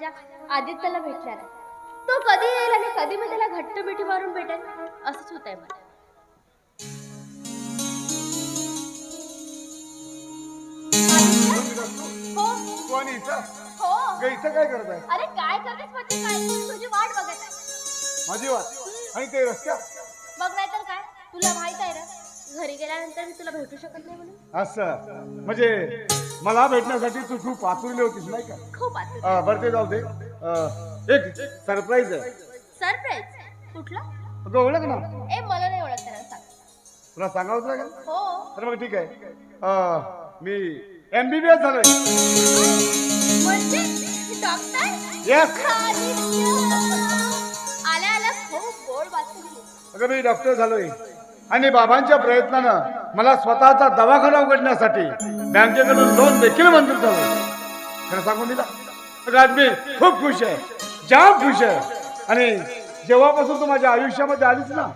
माझ्या आदित्यला भेटणार तो कधी येईल आणि कधी मी त्याला घट्ट मिठी मारून भेटेल असंच होत आहे मला आदित्य? हो. काय करत आहे? अरे काय करतेस म्हणजे काय? तुझी वाट बघत आहे. माझी वाट? आणि ते रस्त्यात? बघ नाही तर काय? तुला माहीत आहे ना? घरी गेल्यानंतर मी तुला भेटू शकत नाही म्हणून? असं. म्हणजे मला भेटण्यासाठी तू खूप आतुरली होतीस नाही का? खूप अं, बरं ते जाऊ दे. अं, एक सरप्राईज आहे. सरप्राईज कुठला? अगं ओळख ना? ए मला नाही ओळख सांग. तुला सांगावंच लागेल हो. तर मग ठीक आहे. अं, मी एमबीबीएस झालोय. म्हणजे डॉक्टर येस आल्या आल्या खूप गोड बातमी अगं मी डॉक्टर झालोय. आणि बाबांच्या प्रयत्नानं मला स्वतःचा दवाखाना उघडण्यासाठी बँकेकडून लोन देखील मंजूर झालं. खरं सांगून दिला. अगं आज मी खूप खुश आहे. जाम खुश आहे. आणि जेव्हापासून तू माझ्या आयुष्यामध्ये आलीस ना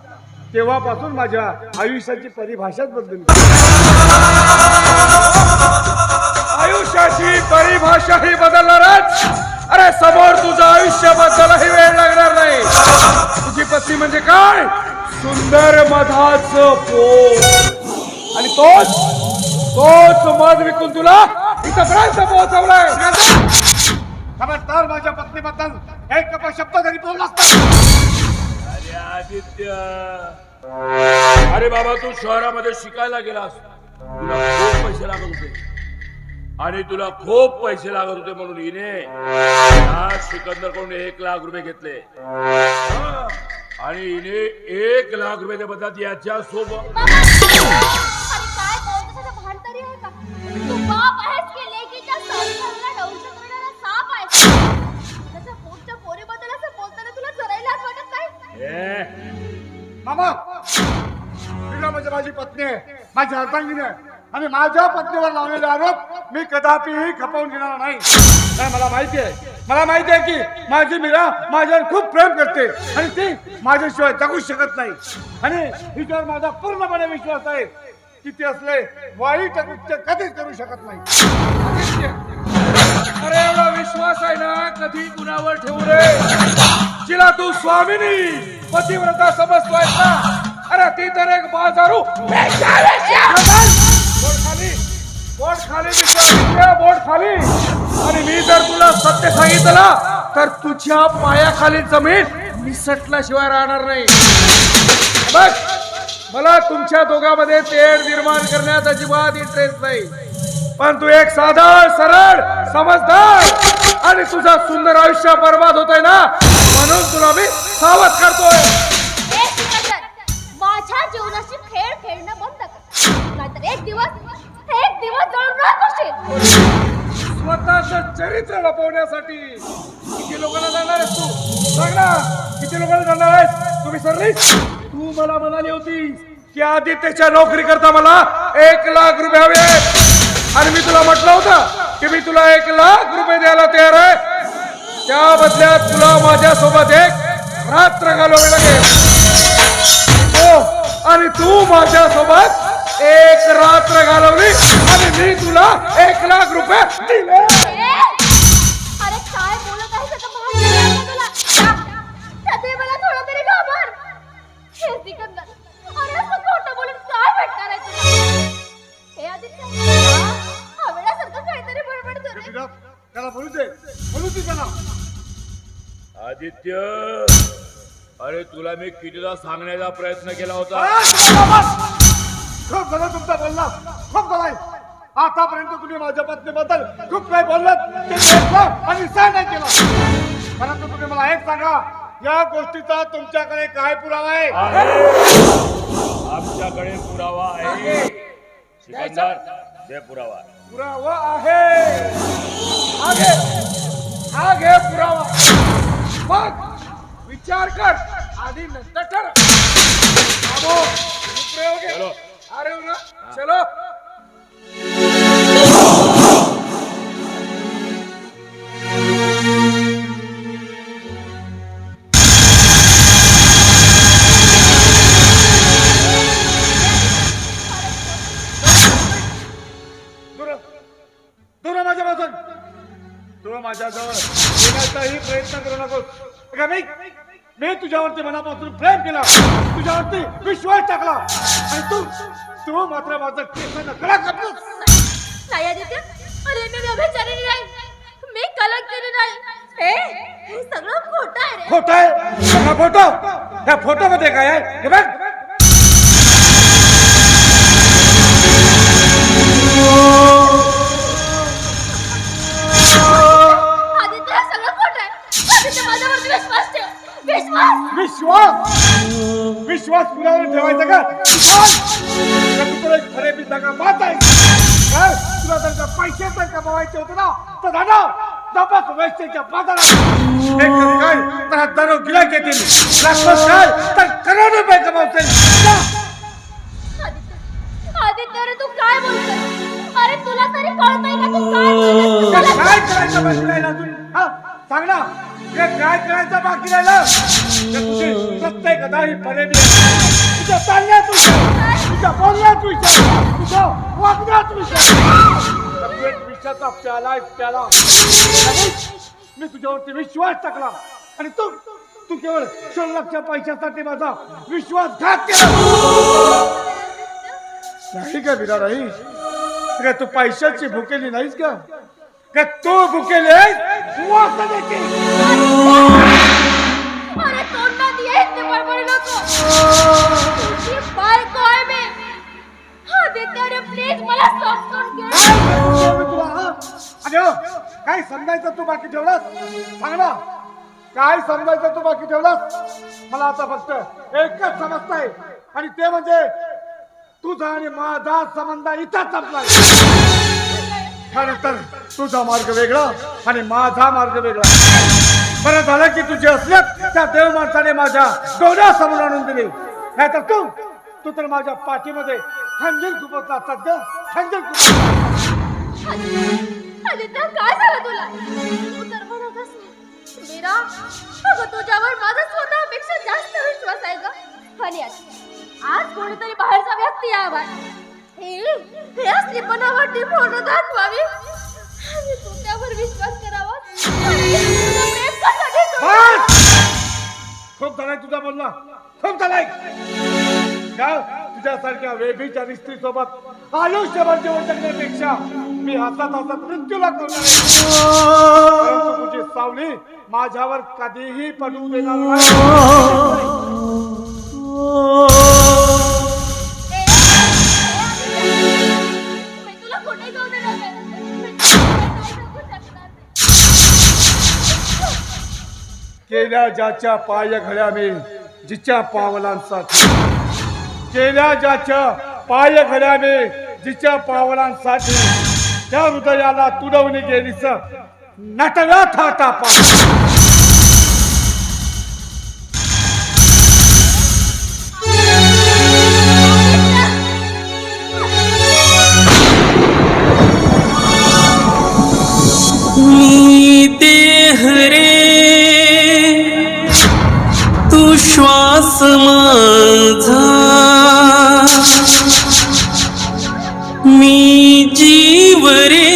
तेव्हापासून माझ्या आयुष्याची परिभाषाच बदलली आयुष्याची परिभाषा ही बदलणारच. अरे समोर तुझं आयुष्य बदलाही वेळ लागणार नाही. तुझी पत्नी म्हणजे काय? सुंदर मधाच पोट आणि तोच तोच मध विकून तुला इथपर्यंत पोहोचवलाय. खबरदार माझ्या पत्नीबद्दल एक शब्द जरी बोलला अरे आदित्य. अरे बाबा तू शहरामध्ये शिकायला गेलास तुला खूप पैसे लागत होते. आणि तुला खूप पैसे लागत होते म्हणून हिने या सिकंदरकडून एक लाख रुपये घेतले. हा. आणि हिने एक लाख रुपयाच्या बदल्यात याच्या सोबत. अरे काय बोलतो त्याचं भान तरी आहे का? तू बाप आहेस की लेकीच्या संसाराला डौल करणारा साप आहेस? त्याच्या पोटच्या पोरीबद्दल असं बोलताना तुला जराही लाज वाटत नाही? ए, मामा! तिला म्हणजे माझी पत्नी आहे. माझी अर्धांगिनी आहे. आणि माझ्या पत्नीवर लावलेले आरोप मी कदापिही खपवून घेणार नाही. नाही, मला माहिती आहे. मला माहिती आहे की माझी मीरा माझ्यावर खूप प्रेम करते आणि ती माझ्याशिवाय जगू शकत नाही. आणि हिच्यावर माझा पूर्णपणे विश्वास आहे की ती असले वाईट कृत्य कधीच करू शकत नाही. अरे एवढा विश्वास आहे ना कधी कुणावर ठेवू रे? जिला तू स्वामिनी पतिव्रता समजतोय ना? अरे ती तर एक बाजारू. बोट खाली. बोट खाली. विचार बोट खाली. आणि मी जर तुला सत्य सांगितलं तर तुझ्या पायाखाली जमीन निसटल्याशिवाय राहणार नाही. बघ मला तुमच्या दोघांमध्ये तेढ निर्माण करण्यात अजिबात इंटरेस्ट नाही. पण तू एक साधा सरळ समजदार आणि तुझा सुंदर आयुष्य बर्बाद होतोय ना म्हणून तुला मी सावध करतोय. माझ्या जीवनाशी खेळ खेळणं बंद कर. नाहीतर एक दिवस एक दिवस जळून राहत स्वतःच चरित्र लपवण्यासाठी किती लोकांना जाणार आहेस तू? सांग ना किती लोकांना जाणार आहेस? तुम्ही सरली तू मला म्हणाली होती की आदित्यच्या नोकरी करता मला एक लाख रुपये हवे आहेत. आणि मी तुला म्हटलं होतं की मी तुला एक लाख रुपये द्यायला तयार आहे. त्या बदल्यात तुला माझ्या सोबत एक रात्र घालवावी लागेल. हो आणि तू माझ्या सोबत एक रात्र घालवली आणि मी तुला एक लाख रुपये दिले. ए! अरे काय बोलत आहेस आता भान नाही आहे का तुला? जा. त्यातही मला थोडं तरी घाबर. हे सिकंदर अरे असं खोटं बोलून काय भेटणार आहे तुला? हे आदित्य हा? हवेल्यासारखं काहीतरी बडबडतो रे. त्याला बोलू दे. बोलू दे त्याला. आदित्य अरे तुला मी कितीदा सांगण्याचा प्रयत्न केला होता. बस. खूप झालं तुमचा बोलला. खूप झालाय आतापर्यंत तुम्ही माझ्या पत्नीबद्दल खूप काही बोललात ते ऐकलं आणि सहन नाही केलं. परंतु तुम्ही मला एक सांगा या गोष्टीचा तुमच्याकडे काय पुरावा आहे. आमच्याकडे पुरावा आहे. सिकंदर दे पुरावा. पुरावा आहे. घे हा घे पुरावा. मग विचार कर. आधी नंतर ठर प्रयोग. अरे ना चलो. मी तुझ्यावरती मनापासून प्रेम केलं. तुझ्यावरती विश्वास टाकला. आणि तू तू मात्र माझं केसांना गळा कापलंस नाही आदित्य अरे मी व्यभिचारिणी नाही. मी नाही. हे हे सगळं खोटं आहे रे. खोट आहे? हा फोटो त्या फोटो मध्ये काय आहे? हे बघ. ठेवायचं का? तुला एक खरे आहे. तुला जर का पैसे जर कमवायचे होते ना तर दादा तपास वैश्याच्या बाजारात. एक काय? तर येतील काय? तर करोड रुपये कमावतील. आदित्य तू काय बोलतोय? अरे तुला तरी कळतंय का तू काय बोलतोय? तुला तुला- काय करायचं बाकी राहिलं अजून? हा सांग ना. तुला काय करायचं बाकी राहिलं? ते तुझी प्रत्येक परेमी आहे. तुझ्या चालण्यात विषय तुझ्या बोलण्यात विषय तुझ्या वागण्यात विषय तू एक विषयाचा प्याला आहे, प्याला. मी तुझ्यावरती विश्वास टाकला. आणि तू तू केवळ क्षुल्लकच्या पैशासाठी माझा विश्वासघात केला. नाही का विरा नाही का तू पैशाची भुकेली नाहीस का? का तू भुकेली आहेस? आहे मला घे काय सांगतो मी तुला हा? अरे हो, काय समजायचं तू बाकी ठेवलास? सांग ना. काय समजायचं तू बाकी ठेवलास? मला आता फक्त एकच समजतंय. आणि ते म्हणजे तुझा आणि माझा संबंध इथं संपला त्यानंतर तुझा मार्ग वेगळा आणि माझा मार्ग वेगळा. बरं झालं की तुझे असल्यात त्या देव माणसाने माझ्या डोळ्यासमोर आणून दिले. नाहीतर तू तू तर माझ्या पाठीमध्ये हंजीर खुपत सध्या ग. खुप आदित्य काय झालं तुला? तू तर म्हणतच मीरा अगं तुझ्यावर माझा आज कोणीतरी बाहेरचा व्यक्ती यावा. हे असली बनावटी फोटो दाखवावी. आणि तू त्यावर विश्वास करावा! खूप झालाय तुझा बोलणं खूप झालाय. का तुझ्यासारख्या वेबीच्या स्त्री सोबत आयुष्यभर जीवन जगण्यापेक्षा मी हातात हातात मृत्यूला तुझी सावली माझ्यावर कधीही पडू देणार नाही. केल्या ज्याच्या पाय घड्या मी जिच्या पावलांसाठी केल्या ज्याच्या पाय घड्या मी जिच्या पावलांसाठी त्या हृदयाला तुडवणी गेलीच नटव्या थाटा पा मी माझा मी जीव रे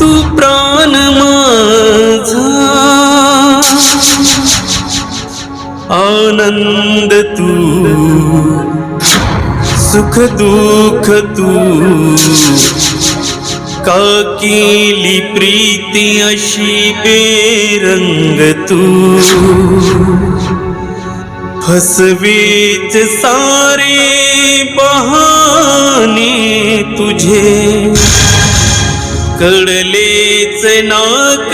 तू प्राण माझा। आनंद तू सुख दुःख तू। का केली प्रीती अशी बेरंग तू? फसवीच सारे बहाने तुझे कडलेच नाक